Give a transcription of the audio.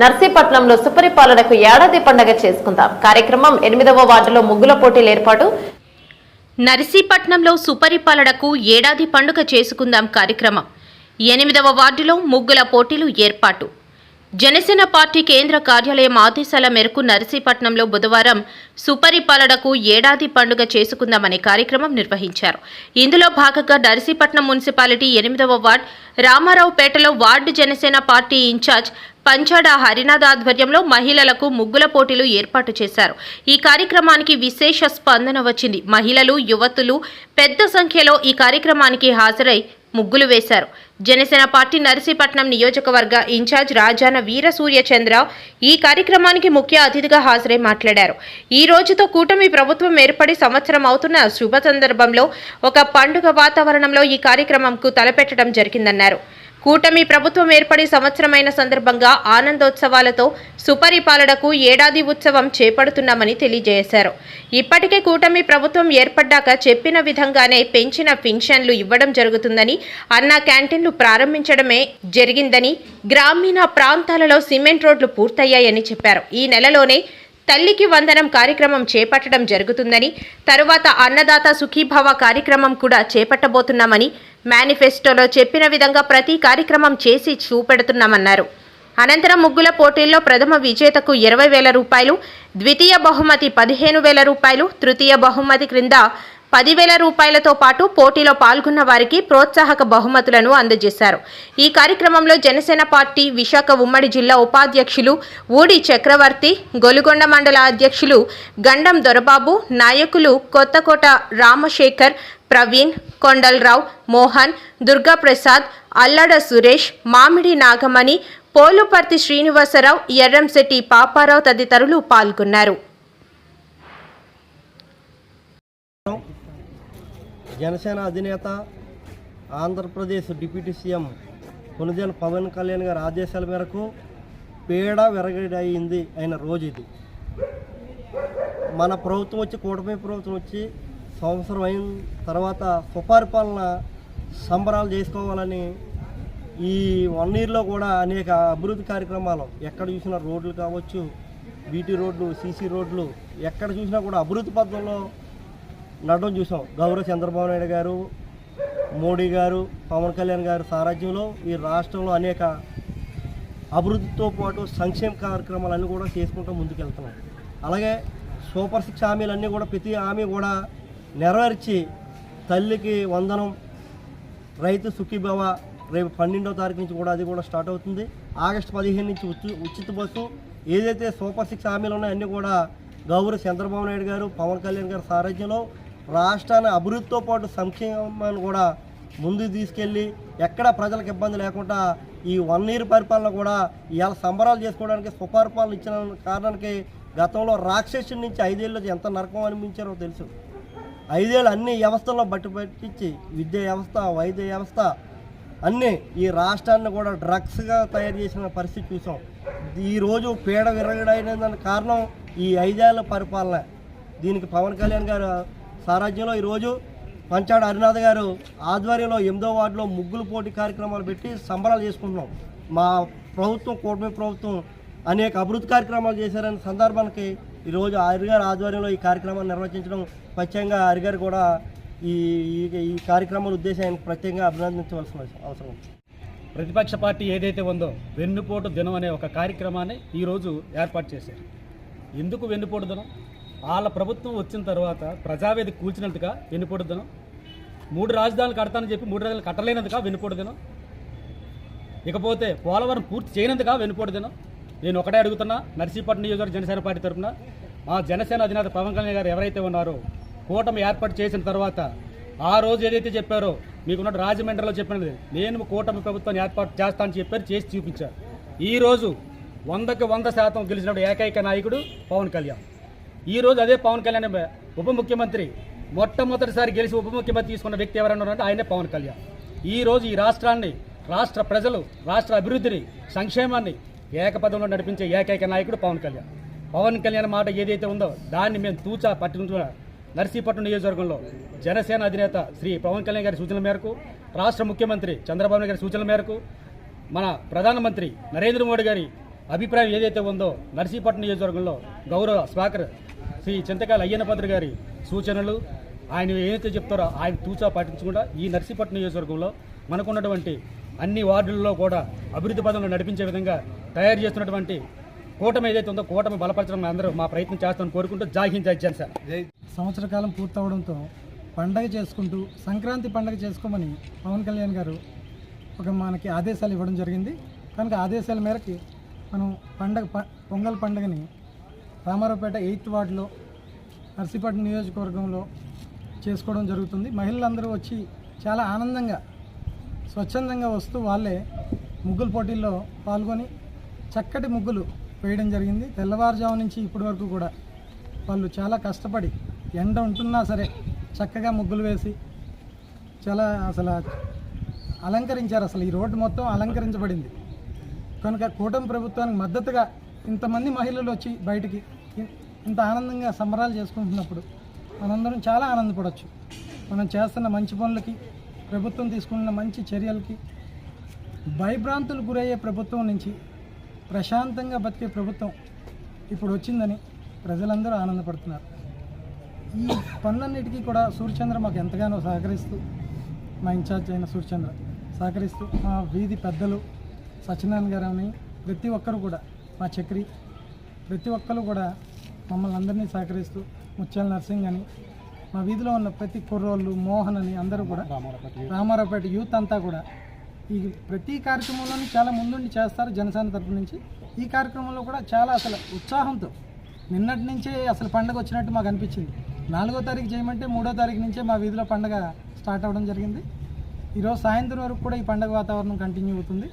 నర్సీపట్నంలో సుపరిపాలనకు ఏడాది పండగ చేసుకుందాం. కార్యక్రమం ఎనిమిదవ వార్డులో ముగ్గుల పోటీలు ఏర్పాటు. నర్సీపట్నంలో సుపరిపాలనకు ఏడాది పండుగ చేసుకుందాం కార్యక్రమం. ఎనిమిదవ వార్డులో ముగ్గుల పోటీలు ఏర్పాటు. జనసేన పార్టీ కేంద్ర కార్యాలయం ఆదేశాల మేరకు నర్సీపట్నంలో బుధవారం సుపరిపాలనకు ఏడాది పండుగ చేసుకుందామనే కార్యక్రమం నిర్వహించారు. ఇందులో భాగంగా నర్సీపట్నం మున్సిపాలిటీ ఎనిమిదవ ward రామారావుపేటలో ward Janasena party incharge Panchada Harinath ఆధ్వర్యంలో మహిళలకు ముగ్గుల పోటీలు ఏర్పాటు చేశారు. ఈ కార్యక్రమానికి విశేష స్పందన వచ్చింది. మహిళలు యువతులు పెద్ద సంఖ్యలో ఈ కార్యక్రమానికి హాజరై ముగ్గులు వేశారు. జనసేన పార్టీ నర్సీపట్నం నియోజకవర్గ ఇన్ఛార్జ్ రాజాన వీరసూర్యచంద్ర ఈ కార్యక్రమానికి ముఖ్య అతిథిగా హాజరై మాట్లాడారు. ఈ రోజుతో కూటమి ప్రభుత్వం ఏర్పడి సంవత్సరం అవుతున్న శుభ సందర్భంలో ఒక పండుగ వాతావరణంలో ఈ కార్యక్రమంకు తలపెట్టడం జరిగిందన్నారు. కూటమి ప్రభుత్వం ఏర్పడి సంవత్సరమైన సందర్భంగా ఆనందోత్సవాలతో సుపరిపాలనకు ఏడాది ఉత్సవం చేపడుతున్నామని తెలియజేశారు. ఇప్పటికే కూటమి ప్రభుత్వం ఏర్పడ్డాక చెప్పిన విధంగానే పెంచిన పెన్షన్లు ఇవ్వడం జరుగుతుందని అన్న క్యాంటీన్లు ప్రారంభించడమే జరిగిందని గ్రామీణ ప్రాంతాలలో సిమెంట్ రోడ్లు పూర్తయ్యాయని చెప్పారు. ఈ నెలలోనే తల్లికి వందనం కార్యక్రమం చేపట్టడం జరుగుతుందని తరువాత అన్నదాత సుఖీభావ కార్యక్రమం కూడా చేపట్టబోతున్నామని మేనిఫెస్టోలో చెప్పిన విధంగా ప్రతి కార్యక్రమం చేసి చూపెడుతున్నామన్నారు. అనంతరం ముగ్గుల పోటీల్లో ప్రథమ విజేతకు ఇరవై వేల రూపాయలు ద్వితీయ బహుమతి పదిహేను వేల రూపాయలు తృతీయ బహుమతి క్రింద పదివేల రూపాయలతో పాటు పోటీలో పాల్గొన్న వారికి ప్రోత్సాహక బహుమతులను అందజేశారు. ఈ కార్యక్రమంలో జనసేన పార్టీ విశాఖ ఉమ్మడి జిల్లా ఉపాధ్యక్షులు ఊడి చక్రవర్తి గొలుగొండ మండల అధ్యక్షులు గండం దొరబాబు నాయకులు కొత్తకోట రామశేఖర్ ప్రవీణ్ కొండలరావు మోహన్ దుర్గాప్రసాద్ అల్లడ సురేష్ మామిడి నాగమణి పోలుపర్తి శ్రీనివాసరావు ఎర్రంశెట్టి పాపారావు తదితరులు పాల్గొన్నారు. జనసేన అధినేత ఆంధ్రప్రదేశ్ డిప్యూటీ సీఎం కొనుజన పవన్ కళ్యాణ్ గారి ఆదేశాల మేరకు పేడ విరగడి అయింది అయిన రోజు ఇది. మన ప్రభుత్వం వచ్చి కూటమి ప్రభుత్వం వచ్చి సంవత్సరం అయిన తర్వాత సుపరిపాలన సంబరాలు చేసుకోవాలని ఈ వన్ ఇయర్లో కూడా అనేక అభివృద్ధి కార్యక్రమాలు ఎక్కడ చూసినా రోడ్లు కావచ్చు బీటీ రోడ్లు సీసీ రోడ్లు ఎక్కడ చూసినా కూడా అభివృద్ధి పథంలో నడడం చూసాం. గౌరవ చంద్రబాబు నాయుడు గారు మోడీ గారు పవన్ కళ్యాణ్ గారు సారథ్యంలో ఈ రాష్ట్రంలో అనేక అభివృద్ధితో పాటు సంక్షేమ కార్యక్రమాలన్నీ కూడా చేసుకుంటూ ముందుకెళ్తున్నాం. అలాగే సూపర్ సిక్స్ హామీలన్నీ కూడా ప్రతి హామీ కూడా నెరవేర్చి తల్లికి వందనం రైతు సుఖీభవ రేపు పన్నెండవ తారీఖు నుంచి కూడా అది కూడా స్టార్ట్ అవుతుంది. ఆగస్టు పదిహేను నుంచి ఉచి ఉచిత బస్సు ఏదైతే సూపర్ సిక్స్ హామీలు ఉన్నాయో అన్నీ కూడా గౌరవ చంద్రబాబు నాయుడు గారు పవన్ కళ్యాణ్ గారి సారథ్యంలో రాష్ట్రాన్ని అభివృద్ధితో పాటు సంక్షేమాన్ని కూడా ముందుకు తీసుకెళ్ళి ఎక్కడ ప్రజలకు ఇబ్బంది లేకుండా ఈ వన్ ఇయర్ పరిపాలన కూడా ఇవాళ సంబరాలు చేసుకోవడానికి సుపరిపాలన ఇచ్చిన కారణానికి గతంలో రాక్షసుడి నుంచి ఐదేళ్ళు ఎంత నరకం అనిపించారో తెలుసు. ఐదేళ్ళు అన్ని వ్యవస్థల్లో బట్టి పట్టించి విద్యా వ్యవస్థ వైద్య వ్యవస్థ అన్నీ ఈ రాష్ట్రాన్ని కూడా డ్రగ్స్గా తయారు చేసిన పరిస్థితి చూసాం. ఈరోజు పీడ విరగడైన దానికి కారణం ఈ ఐదేళ్ళ పరిపాలన. దీనికి పవన్ కళ్యాణ్ గారు సారథ్యంలో ఈరోజు పంచాడు హరినాథ్ గారు ఆధ్వర్యంలో ఎనిమిదో వార్డులో ముగ్గులు పోటీ కార్యక్రమాలు పెట్టి సంబరాలు చేసుకుంటున్నాం. మా ప్రభుత్వం కూటమి ప్రభుత్వం అనేక అభివృద్ధి కార్యక్రమాలు చేశారనే సందర్భానికి ఈరోజు హరిగారి ఆధ్వర్యంలో ఈ కార్యక్రమాన్ని నిర్వహించడం ప్రత్యేకంగా హరిగారు కూడా ఈ ఈ- కార్యక్రమాల ఉద్దేశాన్ని ప్రత్యేకంగా అభినందించవలసిన అవసరం ప్రతిపక్ష పార్టీ ఏదైతే ఉందో వెన్నుపోటు దినం అనే ఒక కార్యక్రమాన్ని ఈరోజు ఏర్పాటు చేశారు. ఎందుకు వెన్నుపోటు దినం? వాళ్ళ ప్రభుత్వం వచ్చిన తర్వాత ప్రజావేదిక కూల్చినందుగా వెన్నుపోటు దినం. మూడు రాజధానులు కడతానని చెప్పి మూడు రాజధానులు కట్టలేనందుగా వెన్నుపోటు దినం? ఇకపోతే పోలవరం పూర్తి చేయనందుగా వెన్నుపోటు దినం? నేను ఒకటే అడుగుతున్నా నర్సీపట్నం నియోజకవర్గ జనసేన పార్టీ తరఫున మా జనసేన అధినేత పవన్ కళ్యాణ్ గారు ఎవరైతే ఉన్నారో కూటమి ఏర్పాటు చేసిన తర్వాత ఆ రోజు ఏదైతే చెప్పారో మీకున్న రాజమండ్రిలో చెప్పినది నేను కూటమి ప్రభుత్వాన్ని ఏర్పాటు చేస్తానని చెప్పారు చేసి చూపించారు. ఈ రోజు వందకి వంద శాతం గెలిచినప్పుడు ఏకైక నాయకుడు పవన్ కళ్యాణ్. ఈ రోజు అదే పవన్ కళ్యాణ్ ఉప ముఖ్యమంత్రి మొట్టమొదటిసారి గెలిచి ఉప ముఖ్యమంత్రి తీసుకున్న వ్యక్తి ఎవరన్నా ఆయనే పవన్ కళ్యాణ్. ఈ రోజు ఈ రాష్ట్రాన్ని రాష్ట్ర ప్రజలు రాష్ట్ర అభివృద్ధిని సంక్షేమాన్ని ఏకపదంలో నడిపించే ఏకైక నాయకుడు పవన్ కళ్యాణ్. పవన్ కళ్యాణ్ మాట ఏదైతే ఉందో దాన్ని మేము తూచా పట్టుకుంటున్న నర్సీపట్నం నియోజకవర్గంలో జనసేన అధినేత శ్రీ పవన్ కళ్యాణ్ గారి సూచనల మేరకు రాష్ట్ర ముఖ్యమంత్రి చంద్రబాబు నాయుడు గారి సూచనల మేరకు మన ప్రధానమంత్రి నరేంద్ర మోడీ గారి అభిప్రాయం ఏదైతే ఉందో నర్సీపట్నం నియోజకవర్గంలో గౌరవ స్పీకర్ శ్రీ చింతకాల అయ్యన్నపత్రి గారి సూచనలు. ఆయన ఏదైతే చెప్తారో ఆయన తూచా పాటించకుండా ఈ నర్సీపట్నం నియోజకవర్గంలో మనకున్నటువంటి అన్ని వార్డుల్లో కూడా అభివృద్ధి పదంలో నడిపించే విధంగా తయారు చేస్తున్నటువంటి కూటమి ఏదైతే ఉందో కూటమి బలపరచడం అందరూ మా ప్రయత్నం చేస్తామని కోరుకుంటూ జై హింద్ సంవత్సర కాలం పూర్తవడంతో పండగ చేసుకుంటూ సంక్రాంతి పండగ చేసుకోమని పవన్ కళ్యాణ్ గారు ఒక మనకి ఆదేశాలు ఇవ్వడం జరిగింది. కనుక ఆదేశాల మేరకి మనం పండగ ప- పొంగల్ పండగని రామారావుపేట ఎయిత్ వార్డులో నర్సీపట్నం నియోజకవర్గంలో చేసుకోవడం జరుగుతుంది. మహిళలందరూ వచ్చి చాలా ఆనందంగా స్వచ్ఛందంగా వస్తూ వాళ్ళే ముగ్గుల పోటీల్లో పాల్గొని చక్కటి ముగ్గులు వేయడం జరిగింది. తెల్లవారుజాము నుంచి ఇప్పటి వరకు కూడా వాళ్ళు చాలా కష్టపడి ఎండ ఉంటున్నా సరే చక్కగా ముగ్గులు వేసి చాలా అసలు అలంకరించారు. అసలు ఈ రోడ్డు మొత్తం అలంకరించబడింది. కనుక కూటమి ప్రభుత్వానికి మద్దతుగా ఇంతమంది మహిళలు వచ్చి బయటికి ఇంత ఆనందంగా సంబరాలు చేసుకుంటున్నప్పుడు మనందరం చాలా ఆనందపడవచ్చు మనం చేస్తున్న మంచి పనులకి ప్రభుత్వం తీసుకున్న మంచి చర్యలకి భయభ్రాంతులు గురయ్యే ప్రభుత్వం నుంచి ప్రశాంతంగా బతికే ప్రభుత్వం ఇప్పుడు వచ్చిందని ప్రజలందరూ ఆనందపడుతున్నారు. ఈ పనులన్నిటికీ కూడా సూర్యచంద్ర మాకు ఎంతగానో సహకరిస్తూ మా ఇన్ఛార్జ్ అయిన సూర్యచంద్ర సహకరిస్తూ మా వీధి పెద్దలు సత్యనారాయణ గారు అని ప్రతి ఒక్కరు కూడా మా చక్రి ప్రతి ఒక్కరు కూడా మమ్మల్ని అందరినీ సహకరిస్తూ ముత్యాల నర్సింగ్ అని మా వీధిలో ఉన్న ప్రతి కుర్రోళ్ళు మోహన్ అని అందరూ కూడా రామారావుపేట యూత్ అంతా కూడా ఈ ప్రతి కార్యక్రమంలోని చాలా ముందుండి చేస్తారు జనసేన తరపు నుంచి. ఈ కార్యక్రమంలో కూడా చాలా అసలు ఉత్సాహంతో నిన్నటి నుంచే అసలు పండగ వచ్చినట్టు మాకు అనిపించింది. నాలుగో తారీఖు చేయమంటే మూడో తారీఖు నుంచే మా వీధిలో పండగ స్టార్ట్ అవ్వడం జరిగింది. ఈరోజు సాయంత్రం వరకు కూడా ఈ పండగ వాతావరణం కంటిన్యూ అవుతుంది.